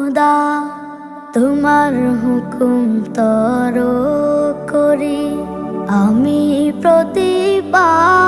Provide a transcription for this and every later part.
খুদা তোমার হুকুম তর করি। আমি প্রতিপাই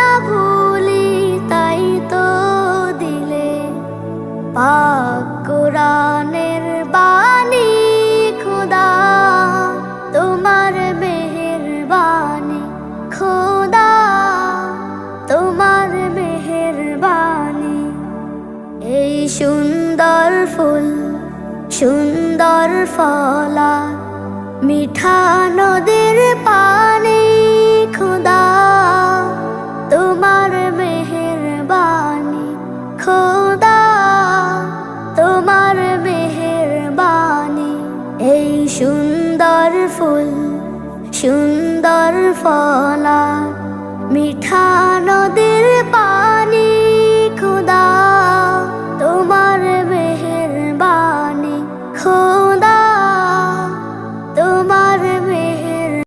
না তাই তো দিলে পাক কোরআনের খুদা। তোমার মেহেরবানি খুদা। তোমার মেহেরবানি এই সুন্দর ফুল, সুন্দর ফলা, মিঠা নদীর সুন্দর ফুল সুন্দর ফলা মিঠা নদীর